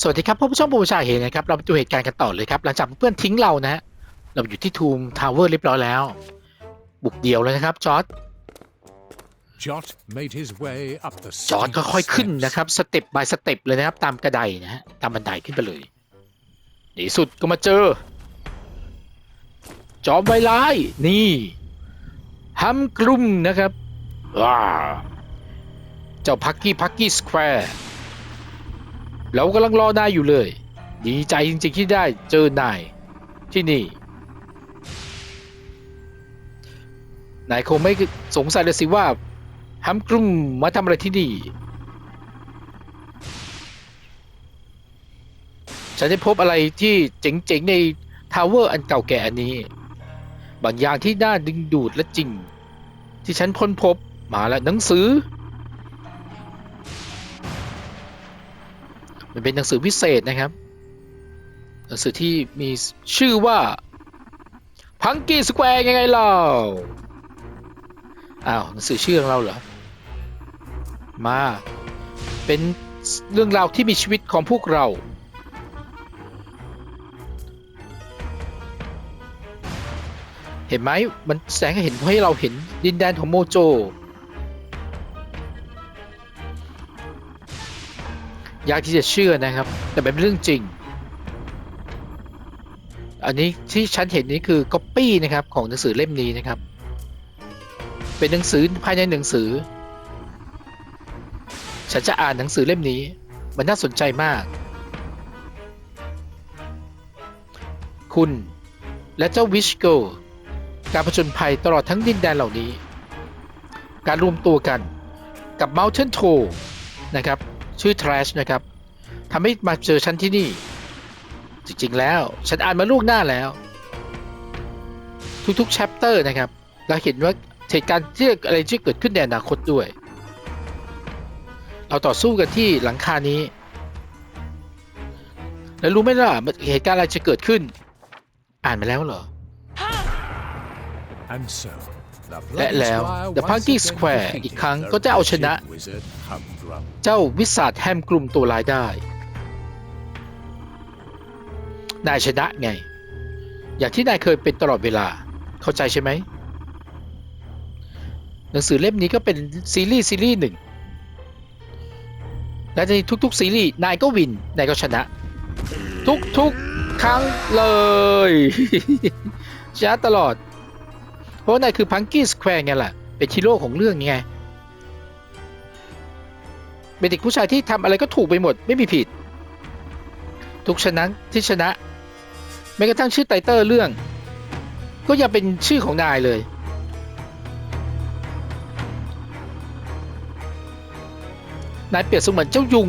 สวัสดีครับพบกับช่องปูชาเห็นนะครับ เราไปดูเหตุการณ์กันต่อเลยครับ หลังจากเพื่อนทิ้งเรานะฮะเราอยู่ที่ทูมทาวเวอร์เรียบร้อยแล้ว บุกเดี่ยวเลยนะครับจอร์ด Jot made his way up the จอร์ด steep ก็ค่อยขึ้น steps. นะครับสเต็ป by สเต็ปเลยนะครับ ตามกระไดนะฮะตามบันไดขึ้นไปเลยในที่สุดก็มาเจอ จอมไวร้ายนี่ฮัมกลุ่มนะครับว้าเจ้าพักกี้พักกี้สแควร์ เรากำลังรอนายอยู่เลย ดีใจจริงๆที่ได้เจอนายที่นี่ นายคงไม่สงสัยเลยสิว่าฮัมกลุ่มมาทำอะไรที่นี่ ฉันได้พบอะไรที่เจ๋งๆในทาวเวอร์อันเก่าแก่อันนี้ บางอย่างที่น่าดึงดูดและจริง ที่ฉันค้นพบมาแล้วหนังสือ มันเป็นหนังสือพิเศษนะครับ หนังสือที่มีชื่อว่าพังกี้สแควร์ยังไงเล่าอ้าวหนังสือชื่อของเราเหรอ มาเป็นเรื่องราวที่มีชีวิตของพวกเรา เห็นไหมมันแสงให้เห็นให้เราเห็นดินแดนของโมโจ ยากที่จะเชื่อนะครับ แต่เป็นเรื่องจริง อันนี้ที่ฉันเห็นนี้คือก๊อปปี้นะครับของหนังสือเล่มนี้นะครับ เป็นหนังสือภายในหนังสือ ฉันจะอ่านหนังสือเล่มนี้ มันน่าสนใจมาก คุณและเจ้าวิชโกการผจญภัยตลอดทั้งดินแดนเหล่านี้ การรวมตัวกันกับ Mountain t o นะครับ ชื่อ Trash นะครับทำให้มาเจอฉันที่นี่ จริงๆแล้ว ฉันอ่านมาลูกหน้าแล้ว ทุกๆ chapter นะครับเราเห็นว่าเหตุการณ์ที่อะไรที่เกิดขึ้นในอนาคตด้วย เราต่อสู้กันที่หลังคานี้ แล้วรู้ไหมล่ะเหตุการณ์อะไรจะเกิดขึ้น อ่านมาแล้วเหรอ And so, the และ Bloody แล้ว Squire The once Punky again Square defeated อีกครั้ง the ก็จะเอาชนะ wretched wizard Humdrum. เจ้าวิสาดแฮมกลุ่มตัวร้ายได้ นายชนะไง อย่างที่นายเคยเป็นตลอดเวลา เข้าใจใช่ไหม หนังสือเล่มนี้ก็เป็นซีรีส์ซีรีส์หนึ่ง และในทุกๆซีรีส์นายก็วิน นายก็ชนะ ทุกๆ ครั้งเลยชนะตลอด เพราะนายคือพังกี้สแควร์ไงล่ะ เป็นฮีโร่ของเรื่องไง เป็นเด็กผู้ชายที่ทำอะไรก็ถูกไปหมด ไม่มีผิด ทุกชนะที่ชนะแม้กระทั่งชื่อไตเตอร์เรื่อง ก็ยังเป็นชื่อของนายเลย นายเปรียบเสมือนเจ้ายุง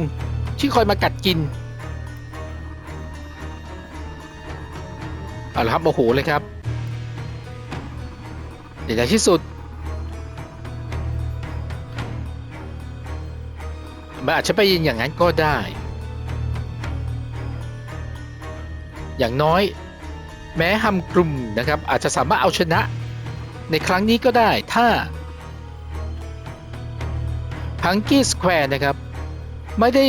ที่คอยมากัดกินเอาละครับโมโหเลยครับในในที่สุด มันอาจจะไปยินอย่างนั้นก็ได้ อย่างน้อย แม้ฮัมกลุ่มนะครับ อาจจะสามารถเอาชนะในครั้งนี้ก็ได้ถ้าพังกี้สแควร์นะครับ ไม่ได้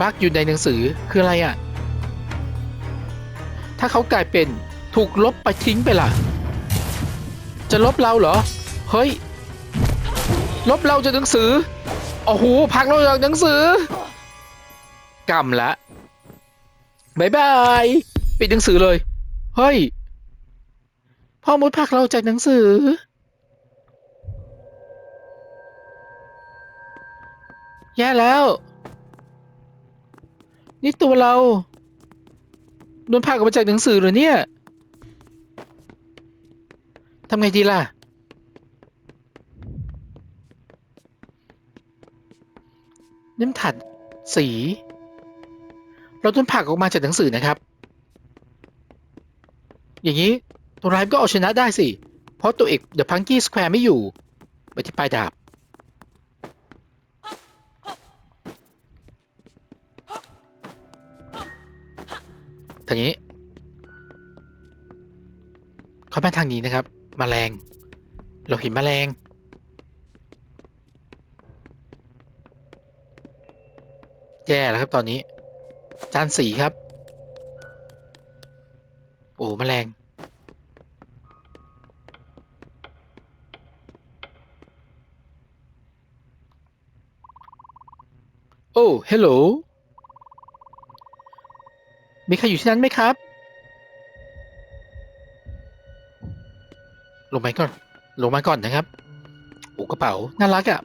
พักอยู่ในหนังสือคืออะไรอะ่ะ ถ้าเขากลายเป็นถูกลบไปทิ้งไปล่ะ จะลบเราเหรอ เฮ้ย ลบเราจากหนังสือ โอ้โหพักเราจากหนังสือกำละบายบายปิดหนังสือเลย เฮ้ย พ่อมดพักเราจากหนังสือ แย่แล้ว นี่ตัวเราโดนพักออกมาจากหนังสือเหรอเนี่ยทำไงดีล่ะ น้ำถัดสี เราต้นผักออกมาจากหนังสือนะครับ อย่างนี้ตัวร้ายก็เอาชนะได้สิ เพราะตัวเอกเดอะพังกี้สแควร์ไม่อยู่ ไปที่ปลายดาบ ทางนี้เขามาทางนี้นะครับมแมลง เราเห็นมแมลง แย่แล้วครับตอนนี้ จานสีครับ โอ้แมลงโอ้เฮลโหลมีใครอยู่ที่นั้นไหมครับ ลงไปก่อน ลงมาก่อนนะครับโอ้กระเป๋า น่ารักอะ่ะ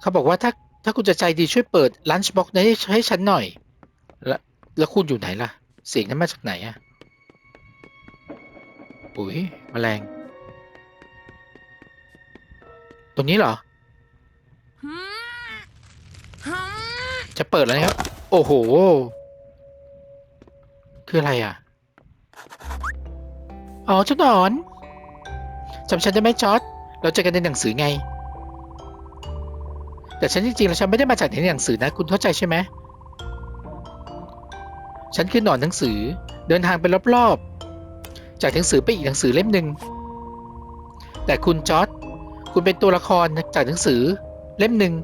เขาบอกว่าถ้าถ้าคุณจะใจดีช่วยเปิดลันช์บ็อกซ์ให้ให้ฉันหน่อย แล้วแล้วคุณอยู่ไหนล่ะ เสียงนั้นมาจากไหนอะอุ้ยแมลง ตรงนี้เหรอ จะเปิดแล้วนะครับ โอ้โห คืออะไรอะ อ๋อเจ้าหนอนจำฉันได้ไหมจอร์ดเราเจอกันในหนังสือไง แต่ฉันจริงๆแล้วฉันไม่ได้มาจากในหนังสือนะคุณเข้าใจใช่ไหมฉันคือหนอนหนังสือเดินทางไปรอบๆ จากหนังสือไปอีกหนังสือเล่มหนึ่งแต่คุณจอร์ดคุณเป็นตัวละครจากหนังสือเล่มหนึ่ง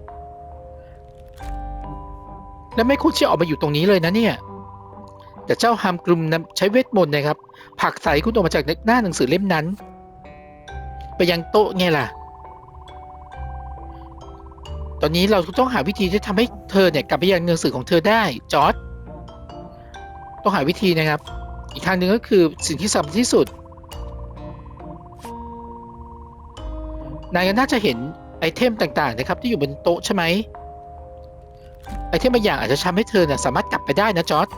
และไม่คุ้นที่ออกมาอยู่ตรงนี้เลยนะเนี่ย แต่เจ้าฮามกลุ่มใช้เวทมนต์นะครับผลักใส่คุณออกมาจากหน้าหนังสือเล่มนั้น ไปยังโต๊ะไงล่ะ ตอนนี้เราต้องหาวิธีที่ทำให้เธอเนี่ยกลับไปยังหนังสือของเธอได้จอร์ดต้องหาวิธีนะครับ อีกทางหนึ่งก็คือสิ่งที่สำคัญที่สุดนายก็น่าจะเห็นไอเทมต่างๆนะครับ ที่อยู่บนโต๊ะใช่ไหมไอเทมบางอย่างอาจจะทำให้เธอเนี่ยสามารถกลับไปได้นะจอร์ด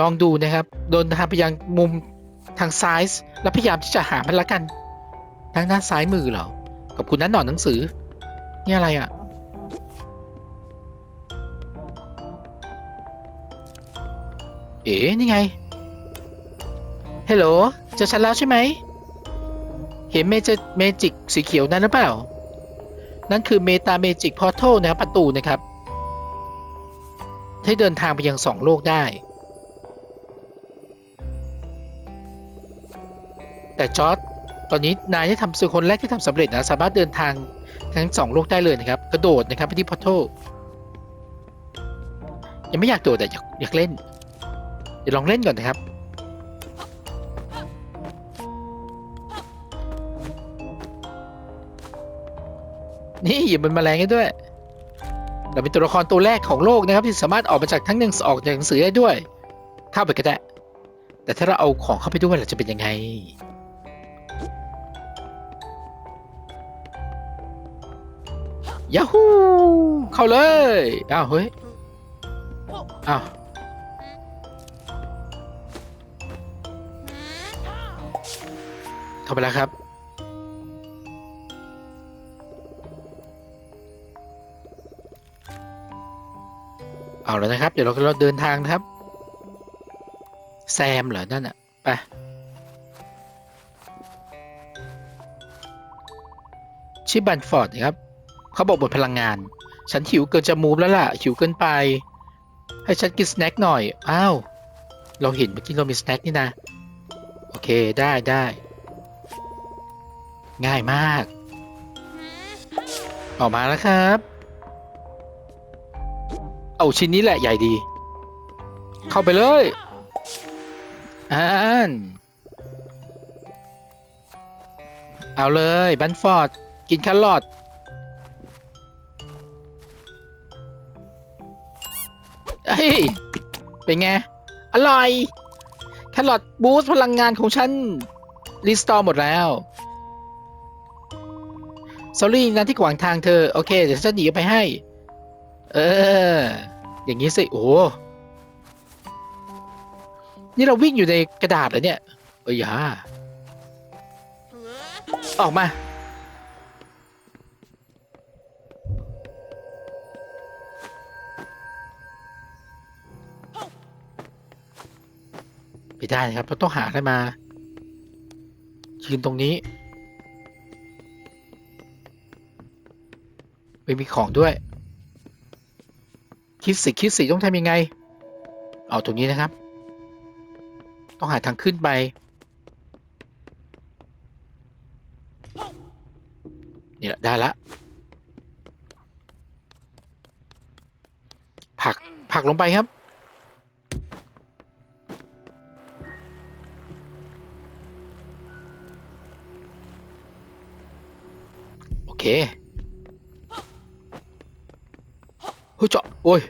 ลองดูนะครับโดนทางไปยังมุมทางซ้าย แล้วพยายามที่จะหามันละกัน ทางด้านซ้ายมือเหรอ กับคุณนั้นหนอนหนังสือ นี่อะไรอะ่ะ เอ๋นี่ไง เฮลโหลเจอฉันแล้วใช่ไหม เห็นเมจเมจิกสีเขียวนั้นหรือเปล่า นั่นคือเมตาเมจิกพอร์ทัลนะครับประตูนะครับให้เดินทางไปยังสองโลกได้ แต่จอร์ด ตอนนี้นายได้ทำสื่อคนแรกที่ทำสำเร็จนะสามารถเดินทางทั้งสองโลกได้เลยนะครับ กระโดดนะครับไปที่พอร์ทัลยังไม่อยากโดดแต่อยากอยากเล่น เดี๋ยวลองเล่นก่อนนะครับ นี่อย่าเป็นแมลงให้ด้วย เราเป็นตัวละครตัวแรกของโลกนะครับ ที่สามารถออกมาจากทั้งหนึ่งออกจากหนังสือได้ด้วย เข้าไปก็ได้ แต่ถ้าเราเอาของเข้าไปด้วยเราจะเป็นยังไง ยาฮูเข้าเลยอ้าวเฮ้ยอ้าวเข้าไปแล้วครับ เอาแล้วนะครับ เดี๋ยวเราเราเดินทางนะครับ แซมเหรอนั่นอะไปชื่อบันฟอร์ดนะครับ เขาบอกบทพลังงาน ฉันหิวเกินจะมูฟแล้วล่ะ หิวเกินไป ให้ฉันกินสแน็คหน่อย อ้าว เราเห็นเมื่อกี้เรามีสแน็คนี่นะ โอเคได้ได้ ง่ายมาก ออกมาแล้วครับ เอาชิ้นนี้แหละใหญ่ดี เข้าไปเลยอ่านเอาเลยบันฟอร์ด กินแครอท เฮ้ย เป็นไง อร่อย แครอทบูสต์พลังงานของฉัน รีสตอร์หมดแล้วสอรี่นะที่ขวางทางเธอ โอเค เดี๋ยวฉันหนีไปให้ เออ อย่างนี้สิ โอ้นี่เราวิ่งอยู่ในกระดาษเหรอเนี่ย เอ้ยอย่าออกมา ได้นะครับ เราต้องหาอะไรมายืนตรงนี้ไม่มีของด้วย คิดสิคิดสิต้องทำยังไง เอาตรงนี้นะครับ ต้องหาทางขึ้นไป นี่แหละได้ละ ผักผักลงไปครับ เฮ้ยเจาะโอ้ย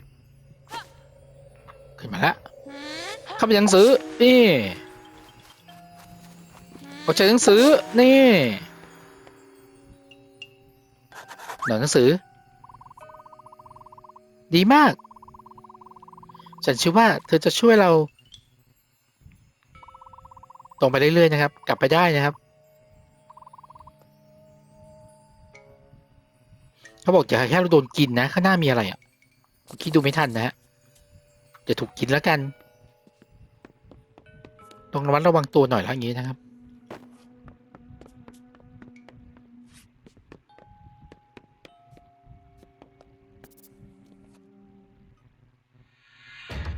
ขึ้นมาแล้วเข้าไปหนังสือ นี่กดใช้หนังสือ นี่หนังสือ ดีมาก ฉันเชื่อว่าเธอจะช่วยเรา ตรงไปเรื่อยๆนะครับ กลับไปได้นะครับ เขาบอกอย่าแค่เราโดนกินนะ ข้างหน้ามีอะไรอะคิดดูไม่ทันนะฮะจะถูกกินแล้วกันต้องระมัดระวังตัวหน่อยแล้วอย่างนี้นะครับ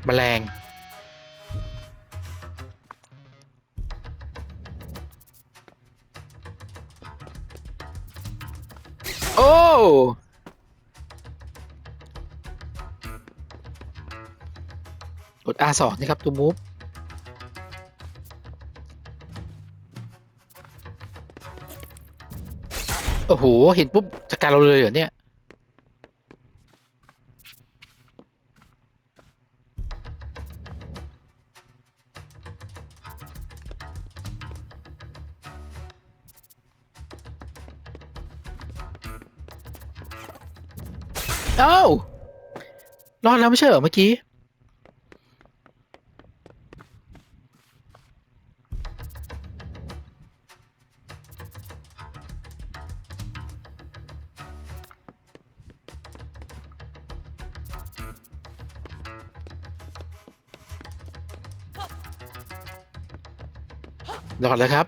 แมลง กด R2 นะครับตัว move โอ้โห เห็นปุ๊บจัดการเราเลยเหรอเนี่ย เอ้ารอดแล้วไม่ใช่เหรอเมื่อกี้ รอดแล้วครับ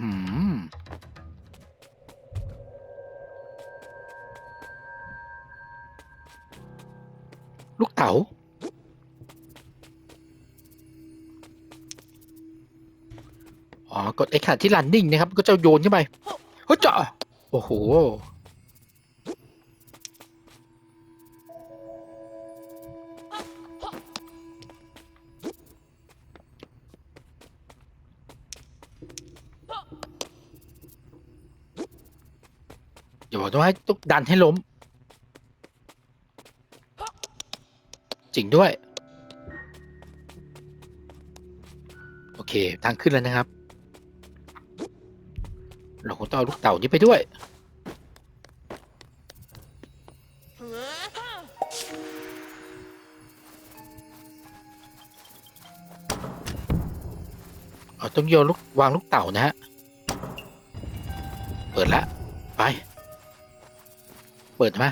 อืมลูกเต๋าอ๋อ กดไอ้ขาดที่ landing นะครับ ก็จะโยนขึ้นไปเฮ้ยเจาะโอ้โห บอกต้องให้ต้องดันให้ล้ม จริงด้วย โอเค ทางขึ้นแล้วนะครับ เราคงต้องเอาลูกเต่านี้ไปด้วย เอาต้องโยนลูกวางลูกเต่านะฮะ เปิดแล้วไป ปิดมา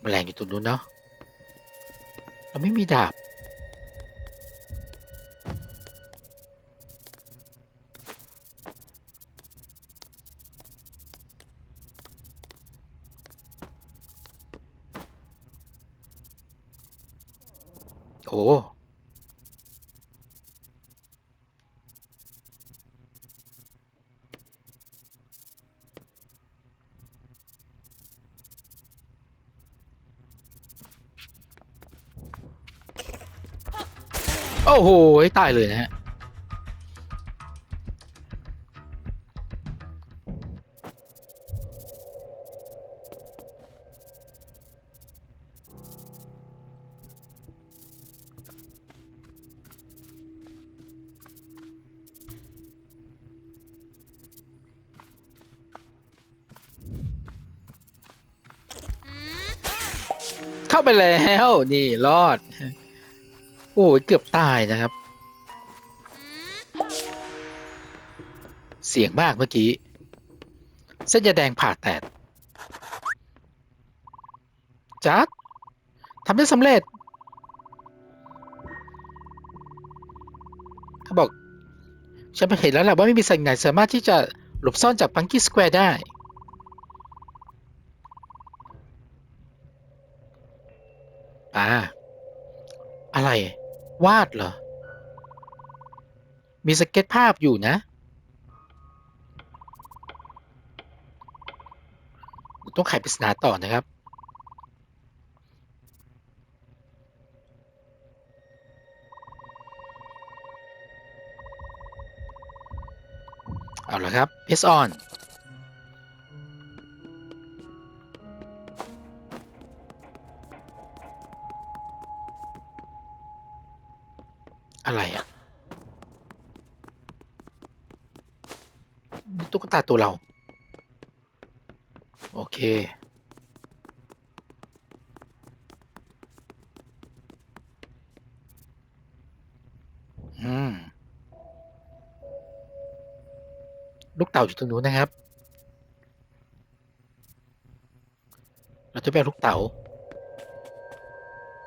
แมลงอยู่ตรงนู้นเนาะเราไม่มีดาบ โอ้ โอ้โหตายเลยนะฮะเข้าไปแล้ว นี่รอด โอ้ยเกือบตายนะครับ เสียงมากเมื่อกี้ เส้นยาแดงผ่าแตกจัดทำได้สำเร็จ เขาบอก ฉันไปเห็นแล้วแหละว่าไม่มีสิ่งไหนสามารถที่จะหลบซ่อนจากปังกี้สแควร์ได้อ่าอะไร วาดเหรอ มีสเก็ตภาพอยู่นะ ต้องไขปริศนาต่อนะครับ เอาละครับ press on อะไรอะตุ๊กตาตัวเรา โอเค อืม ลูกเต่าอยู่ตรงนู้นนะครับ เราจะไปลูกเต่า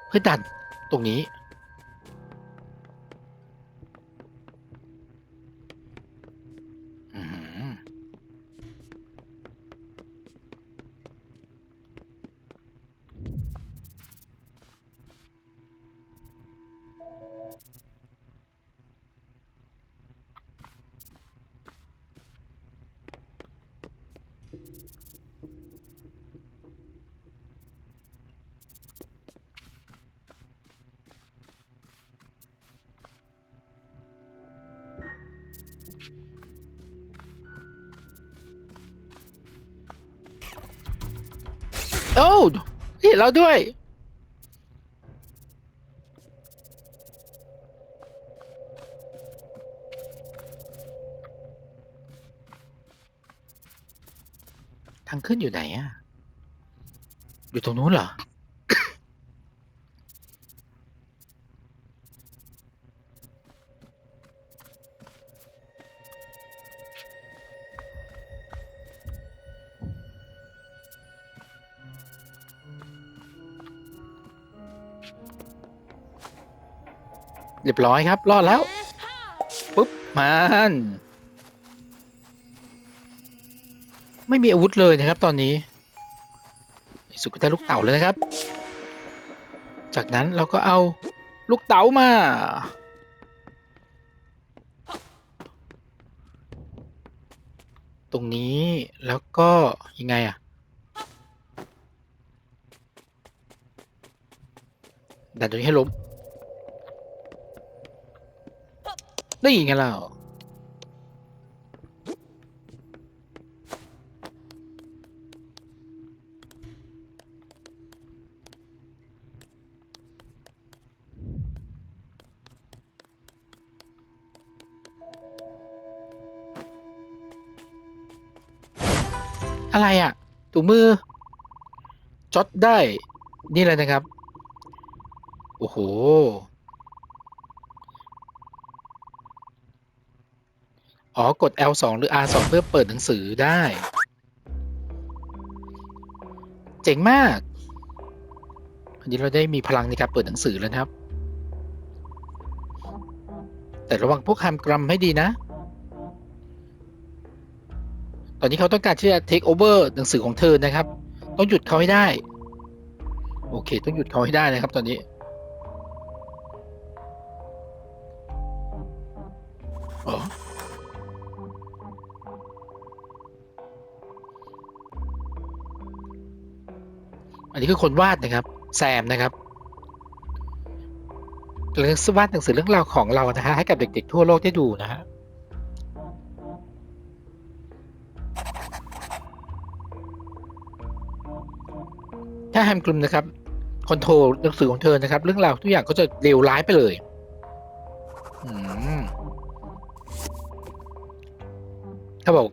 เพื่อดันตรงนี้ โอ้เห็นเราด้วย ขึ้นอยู่ไหนอะอยู่ตรงนู้นเหรอ เรียบร้อยครับ รอดแล้ว ปุ๊บ มัน ไม่มีอาวุธเลยนะครับ ตอนนี้สุดก็ได้ลูกเต่าเลยนะครับ จากนั้นเราก็เอาลูกเต๋ามา ตรงนี้แล้วก็ยังไงอะดันตัวนี้ให้ล้มนี่ไงเรา อะไรอะถุงมือจดได้ นี่เลยนะครับ โอ้โห อ๋อ กด L2 หรือ R2 เพื่อเปิดหนังสือได้ เจ๋งมากอันนี้เราได้มีพลังในการเปิดหนังสือแล้วนะครับ แต่ระวังพวกแฮมกรัมให้ดีนะ ตอนนี้เขาต้องการที่จะ take over หนังสือของเธอนะครับ ต้องหยุดเขาให้ได้ โอเค ต้องหยุดเขาให้ได้นะครับ ตอนนี้ อันนี้คือคนวาดนะครับ แซมนะครับกำลังวาดหนังสือเรื่องราวของเรานะฮะให้กับเด็กๆทั่วโลกได้ดูนะฮะ ถ้าแฮมกลุ่มนะครับคอนโทรลหนังสือของเธอนะครับ เรื่องราวทุกอย่างก็จะเลวร้ายไปเลยอืมเขาบอก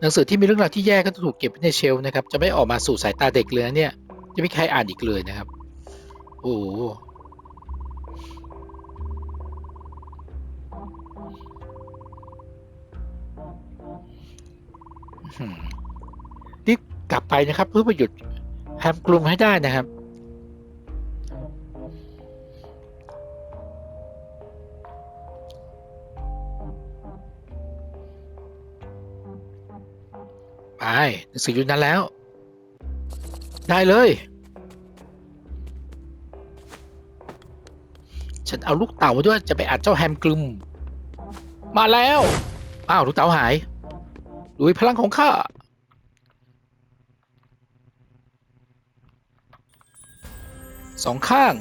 หนังสือที่มีเรื่องราวที่แย่ก็จะถูกเก็บไว้ในเชลนะครับ จะไม่ออกมาสู่สายตาเด็กเลยนะเนี่ย จะไม่ใครอ่านอีกเลยนะครับ โอ้รีบกลับไปนะครับ เพื่อไปหยุด แฮมกลุ่มให้ได้นะครับ ไปหนังสืออยู่นั้นแล้ว ได้เลย ฉันเอาลูกเต่าด้วยจะไปอัดเจ้าแฮมกลึมมาแล้ว อ้าว ลูกเต๋าหายด้วยพลังของข้า สองข้าง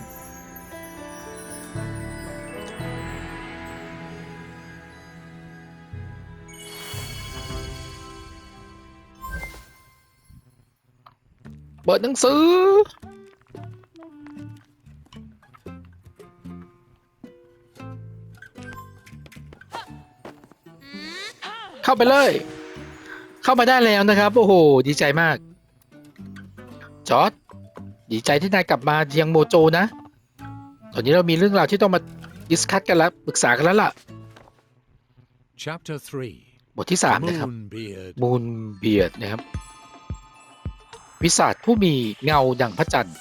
เปิดหนังสือ เข้าไปเลย เข้ามาได้แล้วนะครับ โอ้โห ดีใจมาก จอร์ด ดีใจที่นายกลับมายังโมโจนะ ตอนนี้เรามีเรื่องราวที่ต้องมาดิสคัตกันแล้วปรึกษากันแล้วล่ะ Chapter 3บทที่สามนะครับ Moonbeard. มูนเบียดนะครับ วิสาทผู้มีเงาดังพระจันทร์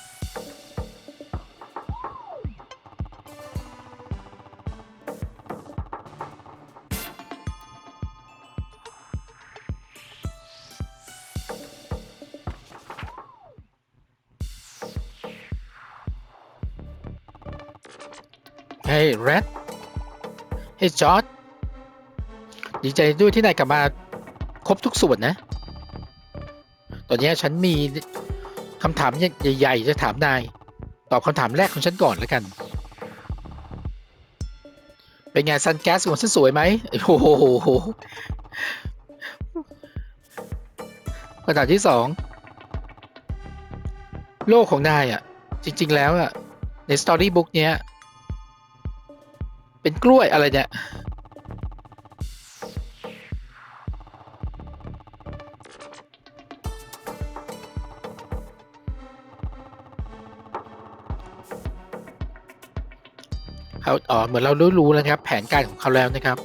เฮ้จอร์ดดีใจด้วยที่นายกลับมาครบทุกส่วนนะ ตอนนี้ฉันมีคำถามใหญ่ๆ จะถามนาย ตอบคำถามแรกของฉันก่อนแล้วกัน เป็นไงซันแก๊สของฉันสวยไหมโอ้โหคำถามที่สองโลกของนายอะ จริง ๆ แล้วอะ ในสตอรี่บุ๊กเนี้ย กล้วยอะไรเนี่ย เขาอ๋อเหมือนเรารู้รู้แล้วนะครับ แผนการของเขาแล้วนะครับ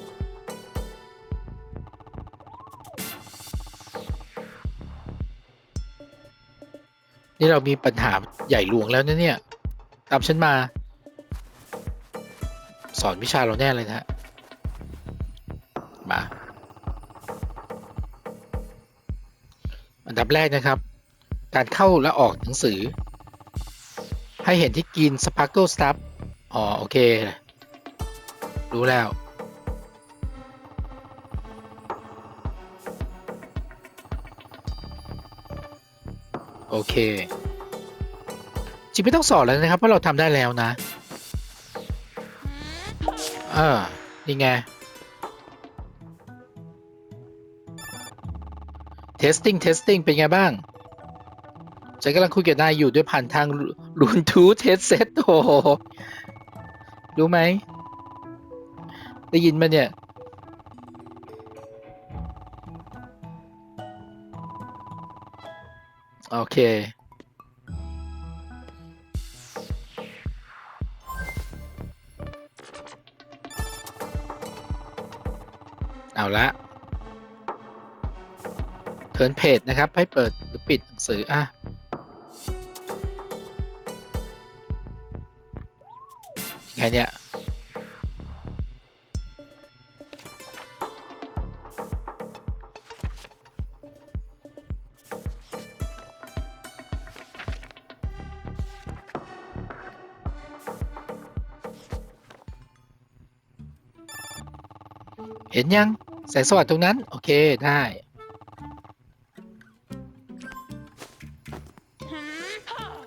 นี่เรามีปัญหาใหญ่หลวงแล้วนะเนี่ย ตามฉันมา สอนวิชาเราแน่เลยนะฮะ มา อันดับแรกนะครับ การเข้าและออกหนังสือ ให้เห็นที่กิน Sparkle Stuff อ๋อ โอเค รู้แล้ว โอเคจริงไม่ต้องสอนแล้วนะครับเพราะเราทำได้แล้วนะ ออนี่ไง testing testing เป็นไงบ้างฉันกำลังคุยกับนายอยู่ด้วยผ่านทางรูนทูเทสเซตโอรู้ไหม ได้ยินมาเนี่ย โอเค เอาละเทิร์นเพจนะครับ ให้เปิดหรือปิดหนังสืออะไงเนี่ยเห็นยัง แสงสว่างตรงนั้น โอเคได้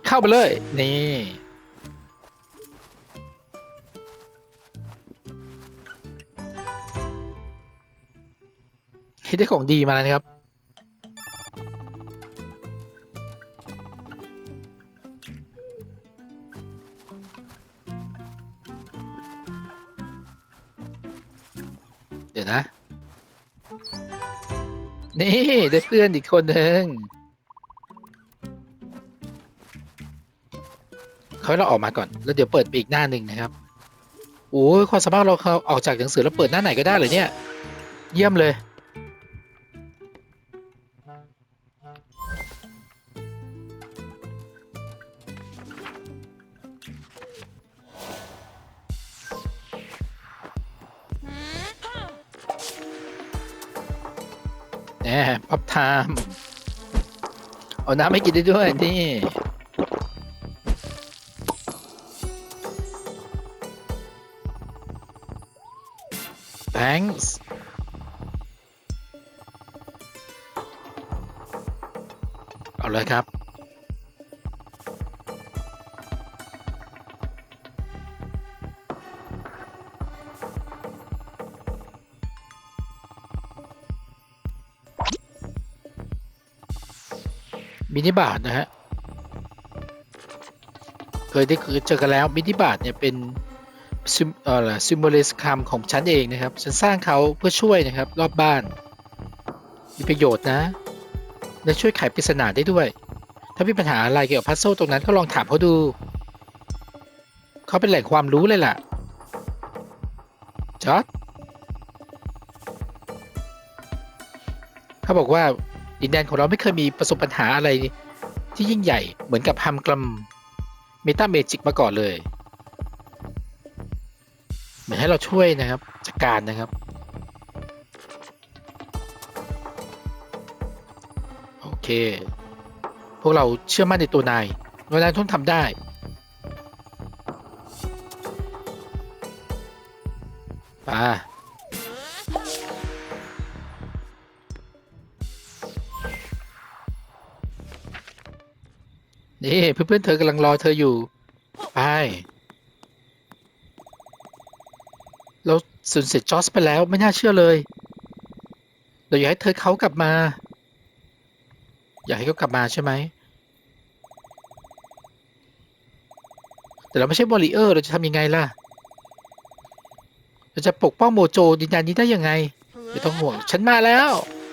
เข้าไปเลย นี่ คิดได้ของดีมาแล้วนะครับ พื่อนอีกคนหนึ่งเขาให้เราออกมาก่อน แล้วเดี๋ยวเปิดไปอีกหน้าหนึ่งนะครับโอ้ยความสามารถเราเขาออกจากหนังสือแล้วเปิดหน้าไหนก็ได้เลยเนี่ย เยี่ยมเลย น้ำให้กินได้ด้วยนี่ นิบาทนะฮะเคยได้เคยเจอกันแล้วมินิบาทเนี่ยเป็นซิมเอ่อซิมโบลิสคำของฉันเองนะครับ ฉันสร้างเขาเพื่อช่วยนะครับ รอบบ้าน มีประโยชน์นะ และช่วยไขปริศนาได้ด้วย ถ้ามีปัญหาอะไรเกี่ยวกับพัซโซตรงนั้นก็ลองถามเขาดู เขาเป็นแหล่งความรู้เลยล่ะจอร์ดเขาบอกว่า ดินแดนของเราไม่เคยมีประสบปัญหาอะไรที่ยิ่งใหญ่เหมือนกับฮัมกลัมเมตาเมจิกมาก่อนเลย เหมือนให้เราช่วยนะครับจัดการนะครับ โอเค พวกเราเชื่อมั่นในตัวนายว่านายต้องทำได้ป่า นี่เพื่อนๆเธอกำลังรอเธออยู่ ไป เราสูญเสียจอสไปแล้วไม่น่าเชื่อเลย เราอยากให้เธอเขากลับมา อยากให้เขากลับมาใช่ไหม แต่เราไม่ใช่บอลลีเออร์ เราจะทำยังไงล่ะ เราจะปกป้องโมโจดินแดนนี้ได้ยังไง ไม่ต้องห่วง ฉันมาแล้ว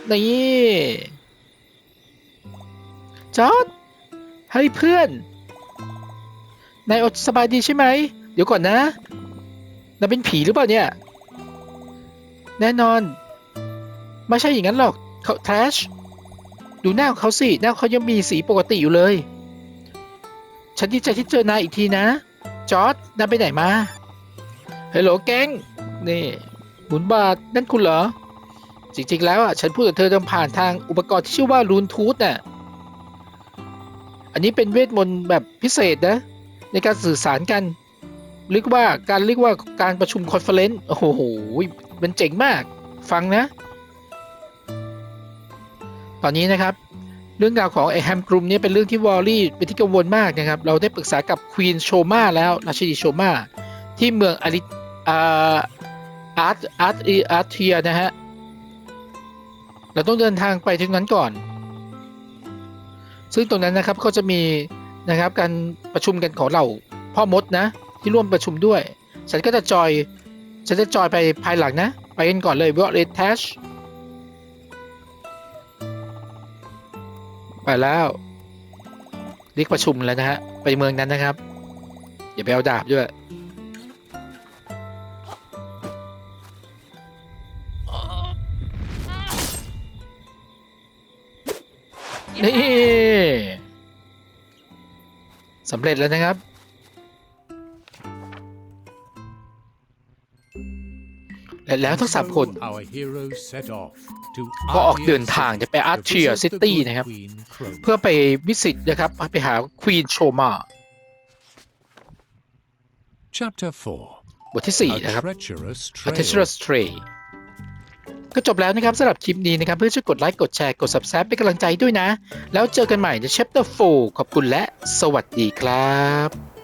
นี่จอร์ด เฮ้ยเพื่อน นายอดสบายดีใช่ไหม เดี๋ยวก่อนนะนายเป็นผีหรือเปล่าเนี่ย แน่นอน ไม่ใช่อย่างนั้นหรอกเขาแทชดูหน้าเขาสิ หน้าเขายังมีสีปกติอยู่เลย ฉันดีใจที่เจอนายอีกทีนะ จอร์ดนายไปไหนมาเฮัลโหลแก๊งนี่หมุนบาทนั่นคุณเหรอ จริงๆแล้วอะ ฉันพูดกับเธอดิมผ่านทางอุปกรณ์ที่ชื่อว่ารูนทูธน่ะ อันนี้เป็นเวทมนต์แบบพิเศษนะ ในการสื่อสารกันเรียกว่าการเรียกว่าการประชุมคอนเฟอเรนซ์โอ้โห มันเจ๋งมาก ฟังนะ ตอนนี้นะครับ เรื่องราวของไอแฮมกลุ่มนี้เป็นเรื่องที่วอลลี่เป็นที่กังวลมากนะครับ เราได้ปรึกษากับควีนโชมาแล้วราชินีโชมาที่เมืองอาริอาอาร์ตอาร์ตอาร์เทียนะฮะ เราต้องเดินทางไปถึงนั้นก่อน ซึ่งตรงนั้นนะครับก็จะมีนะครับการประชุมกันของเราพ่อมดนะ ที่ร่วมประชุมด้วย ฉันก็จะจอยฉันจะจอยไปภายหลังนะ ไปกันก่อนเลยว่าเรดแทชไปแล้วเรียกประชุมแล้วนะฮะไปเมืองนั้นนะครับ อย่าไปเอาดาบด้วยำเร็จแล้วนะครับ และแล้วทั้งสามคน Our heroes set off to ก็ออกเดิน Arthur ทางจะไป City อาร์เชีย to visit ซิ the ตี้ good นะครับ Queen Crone. เพื่อไปวิสิตนะครับ ไปหาควีนโชมา Chapter 4บทที่ 4 นะครับ A treacherous A trail. Treacherous Trail ก็จบแล้วนะครับสำหรับคลิปนี้นะครับเพื่อช่วยกดไลค์กดแชร์กด Subscribe เป็นกำลังใจด้วยนะ แล้วเจอกันใหม่ใน Chapter 4ขอบคุณและสวัสดีครับ